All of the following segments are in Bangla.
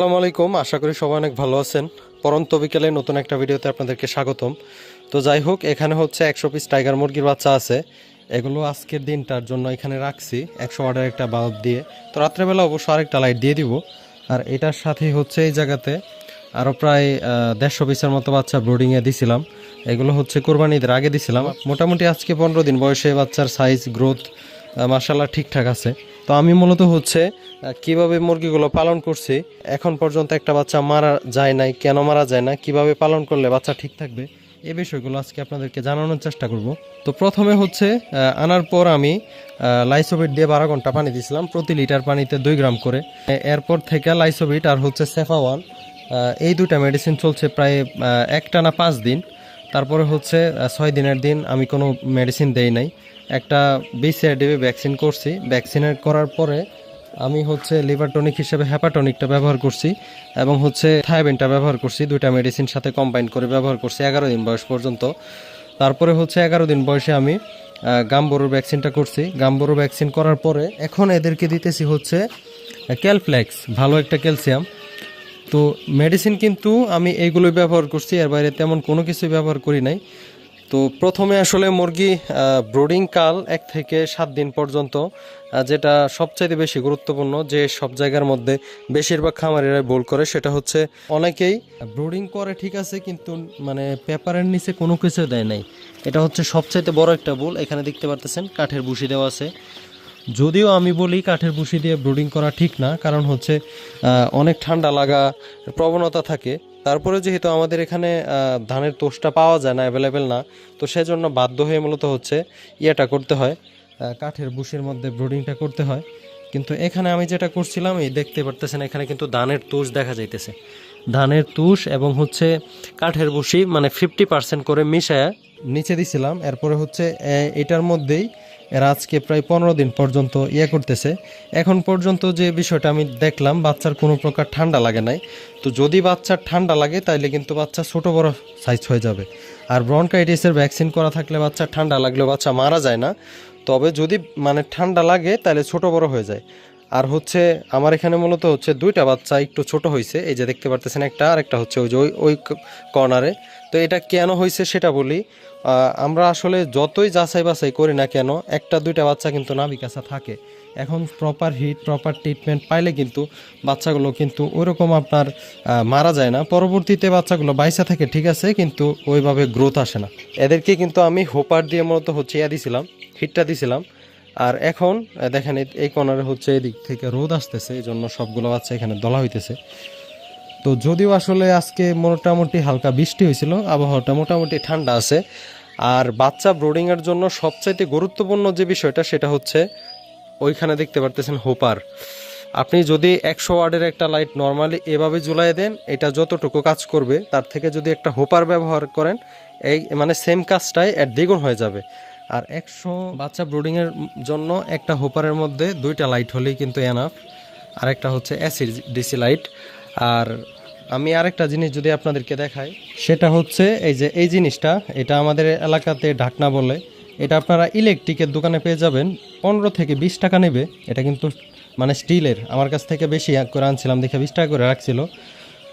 আসসালামু আলাইকুম। আশা করি সবাই অনেক ভালো আছেন। পরন্ত বিকেলে নতুন একটা ভিডিওতে আপনাদেরকে স্বাগতম। তো যাই হোক, এখানে হচ্ছে একশো পিস টাইগার মুরগির বাচ্চা আছে। এগুলো আজকের দিনটার জন্য এখানে রাখছি। একশো ওয়াটের একটা বাল্ব দিয়ে। তো রাত্রেবেলা অবশ্য আরেকটা লাইট দিয়ে দিব। আর এটার সাথে হচ্ছে এই জায়গাতে আরও প্রায় দেড়শো পিসের মতো বাচ্চা ব্রোডিংয়ে দিছিলাম। এগুলো হচ্ছে কোরবানিদের আগে দিছিলাম। মোটামুটি আজকে পনেরো দিন বয়সে বাচ্চার সাইজ গ্রোথ মার্শাল্লাহ ঠিকঠাক আছে। তো আমি মূলত হচ্ছে কীভাবে মুরগিগুলো পালন করছি এখন পর্যন্ত একটা বাচ্চা মারা যায় নাই কেন মারা যায় না কীভাবে পালন করলে বাচ্চা ঠিক থাকবে এই বিষয়গুলো আজকে আপনাদেরকে জানানোর চেষ্টা করব। তো প্রথমে হচ্ছে আনার পর আমি লাইসোবিট দিয়ে বারো ঘণ্টা পানি দিয়েছিলাম প্রতি লিটার পানিতে দুই গ্রাম করে। এরপর থেকে লাইসোবিট আর হচ্ছে সেফা ওয়ান এই দুটা মেডিসিন চলছে প্রায় আহ, একটানা পাঁচ দিন। তারপরে হচ্ছে ছয় দিনের দিন আমি কোনো মেডিসিন দেই নাই। একটা বিসিআরডিবি ভ্যাকসিন করছি। ভ্যাকসিনের করার পরে আমি হচ্ছে লিভার টনিক হিসেবে হ্যাপাটনিকটা ব্যবহার করছি এবং হচ্ছে থায়াবিনটা ব্যবহার করছি। দুইটা মেডিসিন সাথে কম্বাইন করে ব্যবহার করছি এগারো দিন বয়স পর্যন্ত। তারপরে হচ্ছে এগারো দিন বয়সে আমি গাম্বরুর ভ্যাকসিনটা করছি। গাম্বরুর ভ্যাকসিন করার পরে এখন এদেরকে দিতেছি হচ্ছে ক্যালফ্লেক্স ভালো একটা ক্যালসিয়াম তো মেডিসিন কিন্তু আমি এইগুলোই ব্যবহার করছি, এর বাইরে তেমন কোনো কিছুই ব্যবহার করি নাই। তো প্রথমে আসলে মুরগি ব্রোডিং কাল এক থেকে সাত দিন পর্যন্ত যেটা সবচাইতে বেশি গুরুত্বপূর্ণ যে সব জায়গার মধ্যে বেশিরভাগ খামারিরা ভুল করে, সেটা হচ্ছে অনেকেই ব্রোডিং করে ঠিক আছে, কিন্তু মানে পেপারের নিচে কোনো কিছু দেয় নাই। এটা হচ্ছে সবচাইতে বড় একটা ভুল, এখানে দেখতে পারতেছেন কাঠের বুসি দেওয়া আছে। যদিও আমি বলি কাঠের বুসি দিয়ে ব্রুডিং করা ঠিক না, কারণ হচ্ছে অনেক ঠান্ডা লাগা, প্রবণতা থাকে তারপরে যেহেতু আমাদের এখানে ধানের তোষটা পাওয়া যায় না অ্যাভেলেবেল না, তো সেজন্য বাধ্য হয়ে মূলত হচ্ছে ইয়েটা করতে হয়। কাঠের বুশির মধ্যে ব্রুডিংটা করতে হয়। কিন্তু এখানে আমি যেটা করছিলাম, এই দেখতে পারতেছেন, এখানে কিন্তু ধানের তুষ দেখা যাইতেছে। ধানের তুষ এবং হচ্ছে কাঠের বুশি মানে ফিফটি পার্সেন্ট করে মিশায়া নিচে দিছিলাম। এরপরে হচ্ছে এটার মধ্যেই এরা আজকে প্রায় পনেরো দিন পর্যন্ত ইয়ে করতেছে। এখন পর্যন্ত যে বিষয়টা আমি দেখলাম, বাচ্চার কোনো প্রকার ঠান্ডা লাগে নাই। তো যদি বাচ্চার ঠান্ডা লাগে, তাইলে কিন্তু বাচ্চা ছোট বড় সাইজ হয়ে যাবে। আর ব্রনকাইটিসের ভ্যাকসিন করা থাকলে বাচ্চা ঠান্ডা লাগলেও বাচ্চা মারা যায় না। তবে যদি মানে ঠান্ডা লাগে তাহলে ছোট বড় হয়ে যায়। আর হচ্ছে, আমার এখানে মূলত হচ্ছে দুইটা বাচ্চা একটু ছোট হয়েছে এই যে দেখতে পারতেছেন একটা আর একটা হচ্ছে ওই যে ওই ওই কর্নারে তো এটা কেন হয়েছে সেটা বলি। আমরা আসলে যতই যাচাই বাছাই করি না কেন, একটা দুইটা বাচ্চা কিন্তু নাভি কাছা থাকে। এখন প্রপার হিট প্রপার ট্রিটমেন্ট পাইলে কিন্তু বাচ্চাগুলো কিন্তু ওইরকম আপনার মারা যায় না। পরবর্তীতে বাচ্চাগুলো বাইসা থাকে, ঠিক আছে, কিন্তু ওইভাবে গ্রোথ আসে না। এদেরকে কিন্তু আমি হোপার দিয়ে মূলত হচ্ছে ইয়া দিছিলাম হিটটা দিছিলাম। আর এখন দেখেন এই- এই কর্নারে হচ্ছে এদিক থেকে রোদ আসতেছে এই জন্য সবগুলো বাচ্চা এখানে দলা হইতেছে। তো যদিও আসলে আজকে মোটামুটি হালকা বৃষ্টি হয়েছিল, আবহাওয়াটা মোটামুটি ঠান্ডা আছে। আর বাচ্চা ব্রোডিংয়ের জন্য সবচাইতে গুরুত্বপূর্ণ যে বিষয়টা সেটা হচ্ছে ওইখানে দেখতে পারতেছেন হোপার। আপনি যদি একশো ওয়ার্ডের একটা লাইট নর্মালি এভাবে ঝুলাই দেন, এটা যতটুকু কাজ করবে, তার থেকে যদি একটা হোপার ব্যবহার করেন, এই মানে সেম কাজটাই এর দ্বিগুণ হয়ে যাবে। আর একশো বাচ্চা ব্রোডিংয়ের জন্য একটা হোপারের মধ্যে দুইটা লাইট হলেই কিন্তু এনাফ আরেকটা হচ্ছে অ্যাসিড ডিসি লাইট। আর আমি আরেকটা জিনিস যদি আপনাদেরকে দেখাই, সেটা হচ্ছে এই যে এই জিনিসটা, এটা আমাদের এলাকাতে ঢাকনা বলে, এটা আপনারা ইলেকট্রিকের দোকানে পেয়ে যাবেন, পনেরো থেকে বিশ টাকা নেবে। এটা কিন্তু মানে স্টিলের, আমার কাছ থেকে বেশি করে আনছিলাম, দেখে বিশ টাকা করে রাখছিল।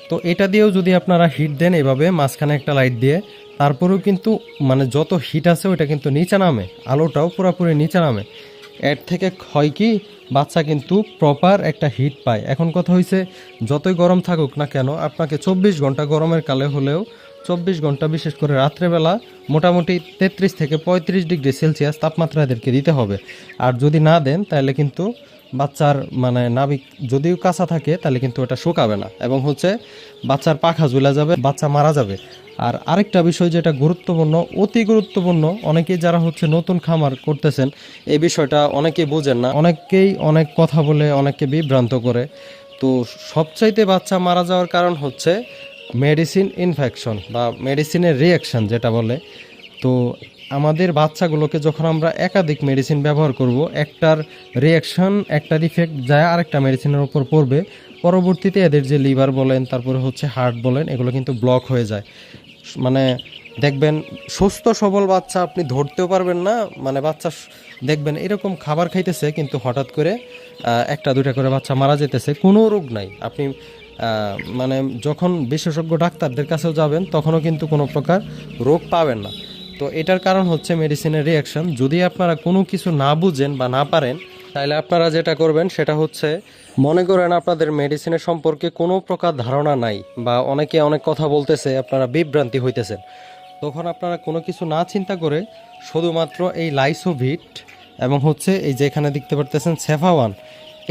তো এটা দিয়েও যদি আপনারা হিট দেন এভাবে, মাঝখানে একটা লাইট দিয়ে, তারপরেও কিন্তু মানে যত হিট আছে, ওইটা কিন্তু নিচে নামে, আলোটাও পুরোপুরি নিচে নামে। এর থেকে হয় কি? বাচ্চা কিন্তু প্রপার একটা হিট পায়। এখন কথা হয়েছে যতই গরম থাকুক না কেন, আপনাকে চব্বিশ ঘণ্টা গরমের কালে হলেও চব্বিশ ঘণ্টা বিশেষ করে রাত্রেবেলা মোটামুটি তেত্রিশ থেকে পঁয়ত্রিশ ডিগ্রি সেলসিয়াস তাপমাত্রা এদেরকে দিতে হবে। আর যদি না দেন, তাহলে কিন্তু বাচ্চার মানে নাবিক যদিও কাঁচা থাকে, তাহলে কিন্তু ওটা শুকাবে না। এবং হচ্ছে বাচ্চার পাখা ঝুলে যাবে, বাচ্চা মারা যাবে। আর আরেকটা বিষয় যেটা গুরুত্বপূর্ণ, অতি গুরুত্বপূর্ণ, অনেকেই যারা হচ্ছে নতুন খামার করতেছেন, এই বিষয়টা অনেকেই বোঝেন না। অনেকেই অনেক কথা বলে, অনেককে বিভ্রান্ত করে। তো সবচাইতে বাচ্চা মারা যাওয়ার কারণ হচ্ছে মেডিসিন ইনফেকশন বা মেডিসিনের রিয়াকশন যেটা বলে। তো আমাদের বাচ্চাগুলোকে যখন আমরা একাধিক মেডিসিন ব্যবহার করব, একটার রিয়াকশন একটার ইফেক্ট যায় আরেকটা মেডিসিনের উপর পড়বে। পরবর্তীতে এদের যে লিভার বলেন, তারপরে হচ্ছে হার্ট বলেন, এগুলো কিন্তু ব্লক হয়ে যায়। মানে দেখবেন, সুস্থ, সবল বাচ্চা আপনি ধরতেও পারবেন না মানে বাচ্চা দেখবেন এরকম খাবার খাইতেছে, কিন্তু হঠাৎ করে একটা, দুইটা করে বাচ্চা মারা যেতেছে, কোনো রোগ নাই। আপনি মানে যখন বিশেষজ্ঞ ডাক্তারদের কাছেও যাবেন, তখনও কিন্তু কোনো প্রকার রোগ পাবেন না। তো এটার কারণ হচ্ছে মেডিসিনের রিয়াকশন যদি আপনারা কোনো কিছু না বুঝেন বা না পারেন তাহলে আপনারা যেটা করবেন, সেটা হচ্ছে মনে করেন আপনাদের মেডিসিনের সম্পর্কে কোনো প্রকার ধারণা নাই বা অনেকে অনেক কথা বলতেছে, আপনারা বিভ্রান্তি হইতেছেন। তখন আপনারা কোনো কিছু না চিন্তা করে শুধুমাত্র এই লাইসোভিট এবং হচ্ছে এই যে এখানে দেখতে পারতেছেন সেফাওয়ান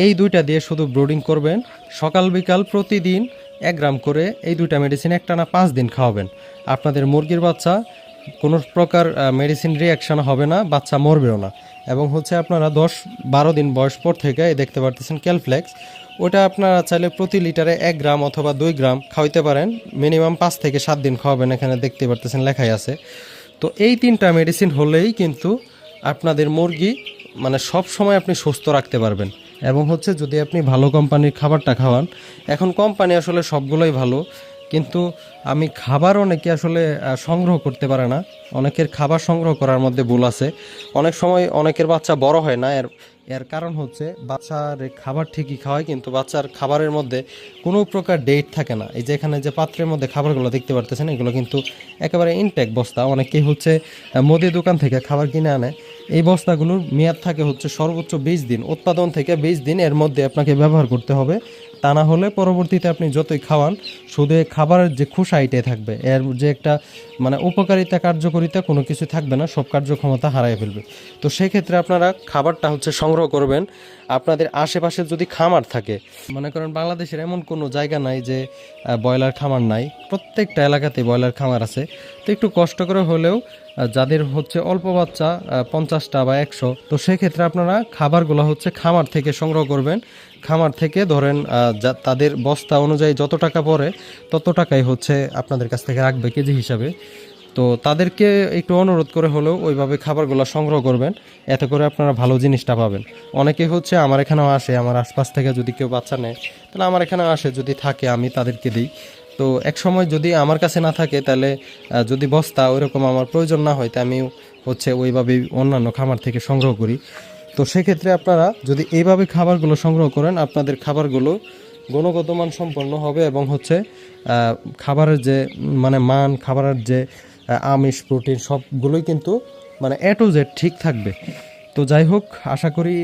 এই দুইটা দিয়ে শুধু ব্রোডিং করবেন। সকাল বিকাল প্রতিদিন এক গ্রাম করে এই দুইটা মেডিসিন একটানা পাঁচ দিন খাওয়াবেন। আপনাদের মুরগির বাচ্চা কোনো প্রকার মেডিসিন রিয়াকশন হবে না, বাচ্চা মরবেও না। এবং হচ্ছে আপনারা দশ বারো দিন বয়স পর থেকে দেখতে পারতেছেন ক্যালফ্লেক্স ওটা আপনারা চাইলে প্রতি লিটারে এক গ্রাম অথবা দুই গ্রাম খাওয়াইতে পারেন। মিনিমাম পাঁচ থেকে সাত দিন খাওয়াবেন, এখানে দেখতে পারতেছেন লেখাই আছে। তো এই তিনটা মেডিসিন হলেই কিন্তু আপনাদের মুরগি মানে সব সময় আপনি সুস্থ রাখতে পারবেন। এবং হচ্ছে যদি আপনি ভালো কোম্পানির খাবারটা খাওয়ান, এখন কোম্পানি আসলে সবগুলোই ভালো। কিন্তু আমি খাবার অনেকে আসলে সংগ্রহ করতে পারে না। অনেকের খাবার সংগ্রহ করার মধ্যে ভুল আছে। অনেক সময় অনেকের বাচ্চা বড় হয় না, এর এর কারণ হচ্ছে বাচ্চার খাবার ঠিকই খাওয়ায়, কিন্তু বাচ্চার খাবারের মধ্যে কোনো প্রকার ডেট থাকে না। এই যে এখানে যে পাত্রের মধ্যে খাবারগুলো দেখতে পারতেছেন, এগুলো কিন্তু একেবারে ইনটেক বস্তা। অনেকেই হচ্ছে মুদি দোকান থেকে খাবার কিনে আনে। এই বস্তাগুলোর মেয়াদ থাকে হচ্ছে সর্বোচ্চ বিশ দিন। উৎপাদন থেকে বিশ দিন এর মধ্যে আপনাকে ব্যবহার করতে হবে। তা না হলে পরবর্তীতে আপনি যতই খাওয়ান শুধু খাবারের যে খোসা এটাই থাকবে। এর যে একটা মানে উপকারিতা, কার্যকরিতা কোনো কিছু থাকবে না, সব কার্যক্ষমতা হারাই ফেলবে। তো সেক্ষেত্রে আপনারা খাবারটা হচ্ছে সংগ্রহ করবেন। আপনাদের আশেপাশে যদি খামার থাকে, মনে করেন বাংলাদেশের এমন কোনো জায়গা নাই যে ব্রয়লার খামার নাই। প্রত্যেকটা এলাকাতে ব্রয়লার খামার আছে। তো একটু কষ্ট করে হলেও যাদের হচ্ছে অল্প বাচ্চা পঞ্চাশটা বা একশো। তো সেক্ষেত্রে আপনারা খাবারগুলো হচ্ছে খামার থেকে সংগ্রহ করবেন। খামার থেকে ধরেন তাদের বস্তা অনুযায়ী যত টাকা পড়ে, তত টাকাই হচ্ছে আপনাদের কাছ থেকে রাখবে কেজি হিসাবে। তো তাদেরকে একটু অনুরোধ করে হলেও ওইভাবে খাবারগুলো সংগ্রহ করবেন। এতে করে আপনারা ভালো জিনিসটা পাবেন। অনেকে হচ্ছে, আমার এখানেও আসে, আমার আশপাশ থেকে যদি কেউ বাচ্চা নেয়, তাহলে আমার এখানেও আসে, যদি থাকে, আমি তাদেরকে দিই। তো এক সময় যদি আমার কাছে না থাকে, তাহলে যদি বস্তা ওইরকম আমার প্রয়োজন না হয়, তা আমি হচ্ছে ওইভাবে অন্যান্য খামার থেকে সংগ্রহ করি। তো সেক্ষেত্রে আপনারা যদি এইভাবে খাবারগুলো সংগ্রহ করেন, আপনাদের খাবারগুলো গুণগত মান সম্পন্ন হবে এবং হচ্ছে খাবারের যে মানে মান, খাবারের যে আমিষ, প্রোটিন সবগুলোই কিন্তু মানে এ টু জেড ঠিক থাকবে। তো যাই হোক, আশা করি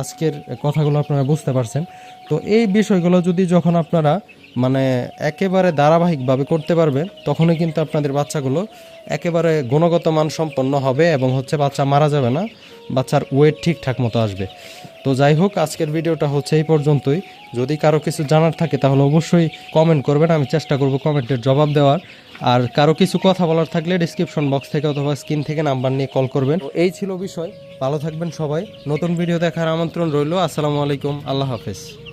আজকের কথাগুলো আপনারা বুঝতে পারছেন। তো এই বিষয়গুলো যদি যখন আপনারা মানে একেবারে ধারাবাহিকভাবে করতে পারবেন তখনই কিন্তু আপনাদের বাচ্চাগুলো একেবারে গুণগত মান সম্পন্ন হবে এবং হচ্ছে বাচ্চা মারা যাবে না, বাচ্চার ওয়েট ঠিকঠাক মতো আসবে। তো যাই হোক, আজকের ভিডিওটা হচ্ছে এই পর্যন্তই। যদি কারও কিছু জানার থাকে, তাহলে অবশ্যই কমেন্ট করবেন, আমি চেষ্টা করব কমেন্টের জবাব দেওয়ার। আর কারও কিছু কথা বলার থাকলে ডিসক্রিপশন বক্স থেকে অথবা স্ক্রিন থেকে নাম্বার নিয়ে কল করবেন। এই ছিল বিষয়, ভালো থাকবেন সবাই। নতুন ভিডিও দেখার আমন্ত্রণ রইল, আসসালামু আলাইকুম, আল্লাহ হাফেজ।